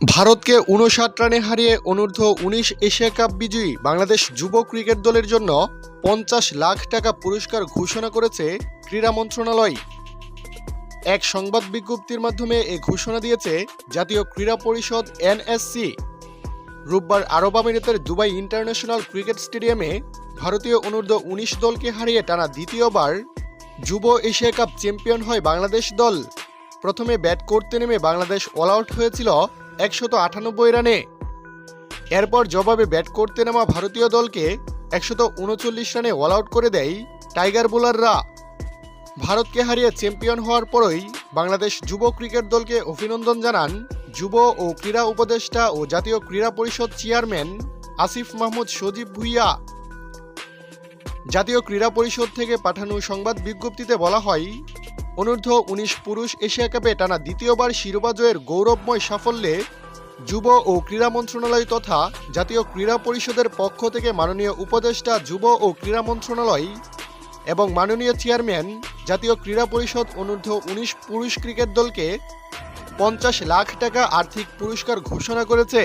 ভারতকে উনষাট রানে হারিয়ে অনূর্ধ্ব উনিশ এশিয়া কাপ বিজয়ী বাংলাদেশ যুব ক্রিকেট দলের জন্য পঞ্চাশ লাখ টাকা পুরস্কার ঘোষণা করেছে ক্রীড়া মন্ত্রণালয়। এক সংবাদ বিজ্ঞপ্তির মাধ্যমে এ ঘোষণা দিয়েছে জাতীয় ক্রীড়া পরিষদ এনএসসি। রোববার আরব আমিরাতের দুবাই ইন্টারন্যাশনাল ক্রিকেট স্টেডিয়ামে ভারতীয় অনূর্ধ্ব উনিশ দলকে হারিয়ে টানা দ্বিতীয়বার যুব এশিয়া কাপ চ্যাম্পিয়ন হয় বাংলাদেশ দল। প্রথমে ব্যাট করতে নেমে বাংলাদেশ অল আউট হয়েছিল একশত আটানব্বই রানে। এরপর জবাবে ব্যাট করতে নামা ভারতীয় দলকে একশত উনচল্লিশ রানে অল আউট করে দেয় টাইগার বোলাররা। ভারতকে হারিয়ে চ্যাম্পিয়ন হওয়ার পরই বাংলাদেশ যুব ক্রিকেট দলকে অভিনন্দন জানান যুব ও ক্রীড়া উপদেষ্টা ও জাতীয় ক্রীড়া পরিষদ চেয়ারম্যান আসিফ মাহমুদ সজীব ভুইয়া। জাতীয় ক্রীড়া পরিষদ থেকে পাঠানো সংবাদ বিজ্ঞপ্তিতে বলা হয় অনূর্ধ্ব উনিশ পুরুষ এশিয়া কাপে টানা দ্বিতীয়বার শিরোপা জয়ের গৌরবময় সাফল্যে যুব ও ক্রীড়া মন্ত্রণালয় তথা জাতীয় ক্রীড়া পরিষদের পক্ষ থেকে মাননীয় উপদেষ্টা যুব ও ক্রীড়া মন্ত্রণালয় এবং মাননীয় চেয়ারম্যান জাতীয় ক্রীড়া পরিষদ অনূর্ধ্ব উনিশ পুরুষ ক্রিকেট দলকে পঞ্চাশ লাখ টাকা আর্থিক পুরস্কার ঘোষণা করেছে।